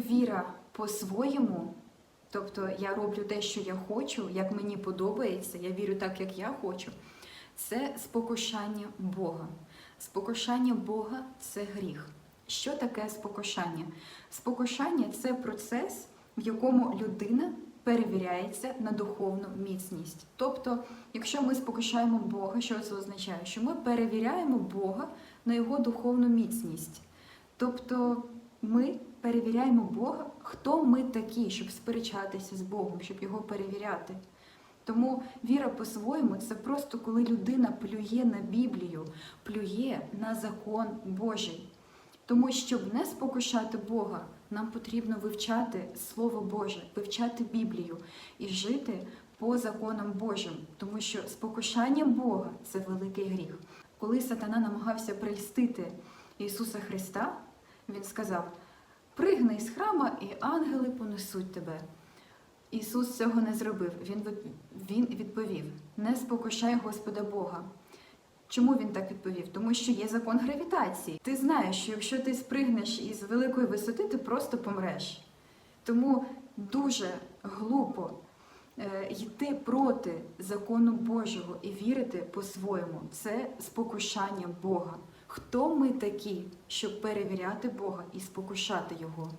Віра по-своєму, тобто я роблю те, що я хочу, як мені подобається, я вірю так, як я хочу. Це спокушання Бога. Спокушання Бога це гріх. Що таке спокушання? Спокушання це процес, в якому людина перевіряється на духовну міцність. Тобто, якщо ми спокушаємо Бога, що це означає? Що ми перевіряємо Бога на його духовну міцність. Тобто ми перевіряємо Бога, хто ми такі, щоб сперечатися з Богом, щоб його перевіряти. Тому віра по-своєму це просто коли людина плює на Біблію, плює на закон Божий. Тому, щоб не спокушати Бога, нам потрібно вивчати Слово Боже, вивчати Біблію і жити по законам Божим, тому що спокушання Бога це великий гріх. Коли сатана намагався прельстити Ісуса Христа, він сказав: пригни із храма, і ангели понесуть тебе. Ісус цього не зробив. Він відповів: не спокушай Господа Бога. Чому він так відповів? Тому що є закон гравітації. Ти знаєш, що якщо ти спригнеш із великої висоти, ти просто помреш. Тому дуже глупо е, йти проти закону Божого і вірити по-своєму. Це спокушання Бога. Хто ми такі, щоб перевіряти Бога і спокушати Його?